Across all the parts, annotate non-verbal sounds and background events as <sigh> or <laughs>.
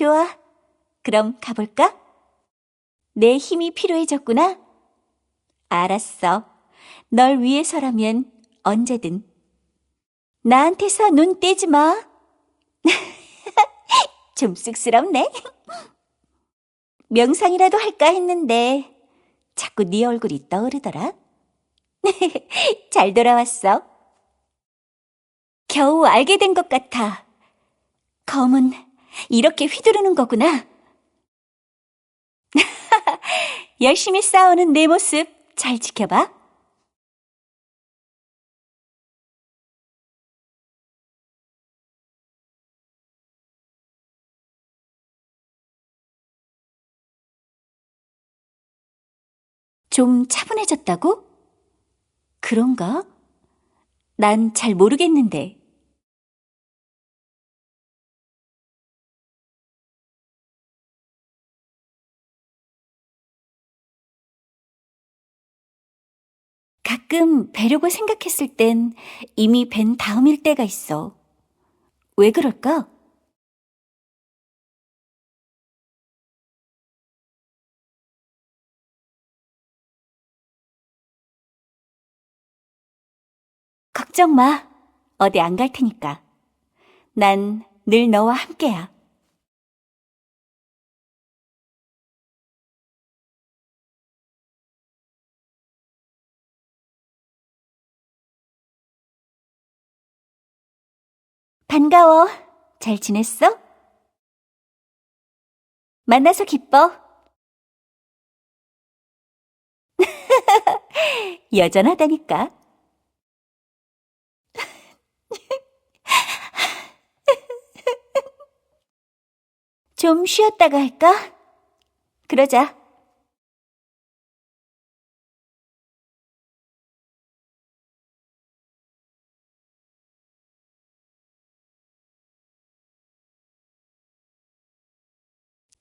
좋아. 그럼 가볼까? 내 힘이 필요해졌구나. 알았어. 널 위해서라면 언제든. 나한테서 눈 떼지 마. <laughs> 좀 쑥스럽네. 명상이라도 할까 했는데 자꾸 네 얼굴이 떠오르더라. <laughs> 잘 돌아왔어. 겨우 알게 된 것 같아. 검은 이렇게 휘두르는 거구나. <laughs> 열심히 싸우는 내 모습 잘 지켜봐. 좀 차분해졌다고? 그런가? 난 잘 모르겠는데. 가끔 뵈려고 생각했을 땐 이미 뵌 다음일 때가 있어. 왜 그럴까? 걱정 마. 어디 안 갈 테니까. 난 늘 너와 함께야. 반가워. 잘 지냈어? 만나서 기뻐. <laughs> 여전하다니까. <laughs> 좀 쉬었다가 할까? 그러자.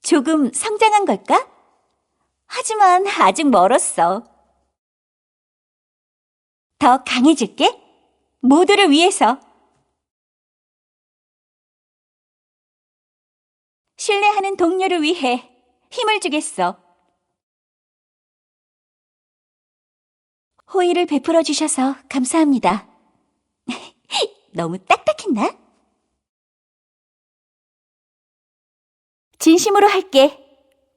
조금 성장한 걸까? 하지만 아직 멀었어. 더 강해질게. 모두를 위해서. 신뢰하는 동료를 위해 힘을 주겠어. 호의를 베풀어 주셔서 감사합니다. <laughs> 너무 딱딱했나? 진심으로 할게.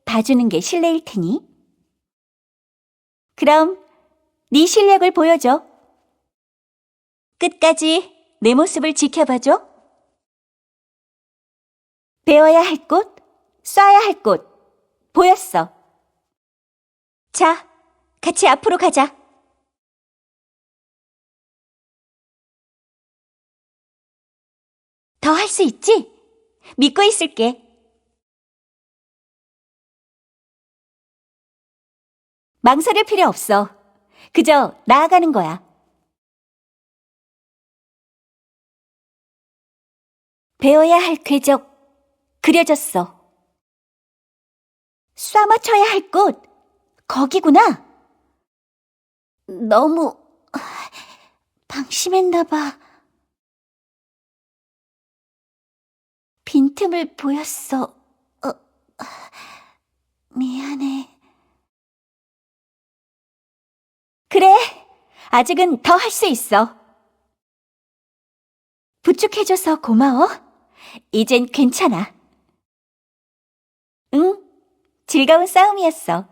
봐주는 게 신뢰일 테니. 그럼 네 실력을 보여줘. 끝까지 내 모습을 지켜봐줘. 배워야 할 곳, 쏴야 할 곳, 보였어. 자, 같이 앞으로 가자. 더 할 수 있지? 믿고 있을게. 망설일 필요 없어. 그저 나아가는 거야. 배워야 할 궤적 그려졌어. 쏴 맞춰야 할 곳 거기구나. 너무 방심했나 봐. 빈틈을 보였어. 어, 미안해. 그래, 아직은 더 할 수 있어. 부축해줘서 고마워. 이젠 괜찮아. 응, 즐거운 싸움이었어.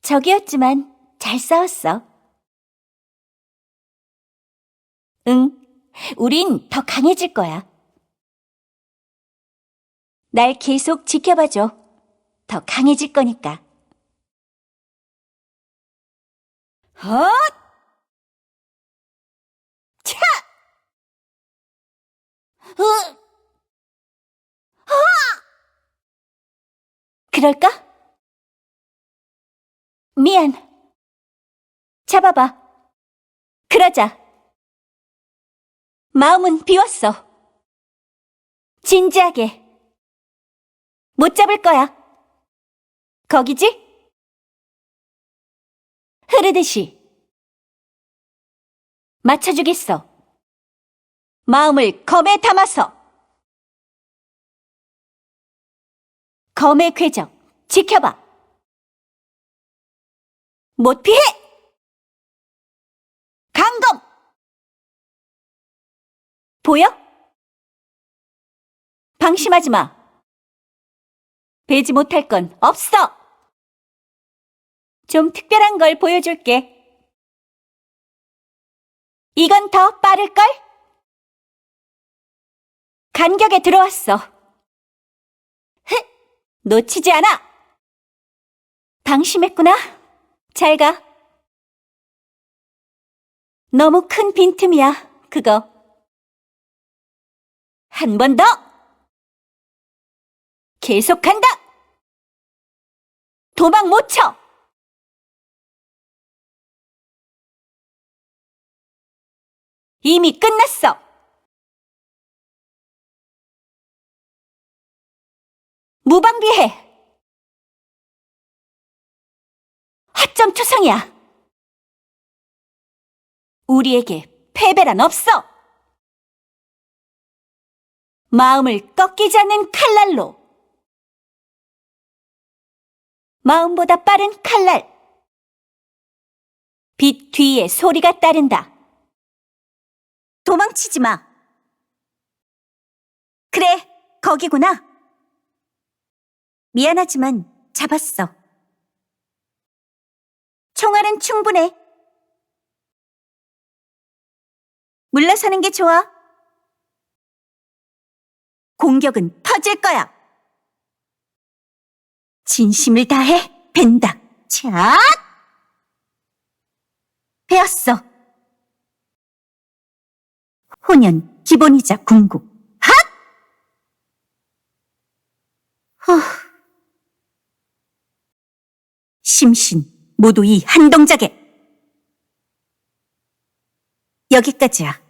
적이었지만 잘 싸웠어. 응, 우린 더 강해질 거야. 날 계속 지켜봐줘. 더 강해질 거니까. 헛! 차! 으! 아! 그럴까? 미안. 잡아봐. 그러자. 마음은 비웠어. 진지하게. 못 잡을 거야. 거기지? 흐르듯이. 맞춰주겠어. 마음을 검에 담아서. 검의 궤적, 지켜봐. 못 피해! 강검! 보여? 방심하지 마. 배지 못할 건 없어! 좀 특별한 걸 보여줄게. 이건 더 빠를걸? 간격에 들어왔어. 흐! 놓치지 않아! 방심했구나. 잘 가. 너무 큰 빈틈이야, 그거. 한 번 더! 계속한다! 도망 못 쳐! 이미 끝났어! 무방비해! 허점 투성이야! 우리에게 패배란 없어! 마음을 꺾이지 않는 칼날로! 마음보다 빠른 칼날! 빛 뒤에 소리가 따른다. 도망치지 마. 그래, 거기구나. 미안하지만 잡았어. 총알은 충분해. 물러서는 게 좋아. 공격은 터질 거야. 진심을 다해 벤다. 자! 배웠어. 혼연 기본이자 궁극. 핫! 후. 심신 모두 이 한 동작에. 여기까지야.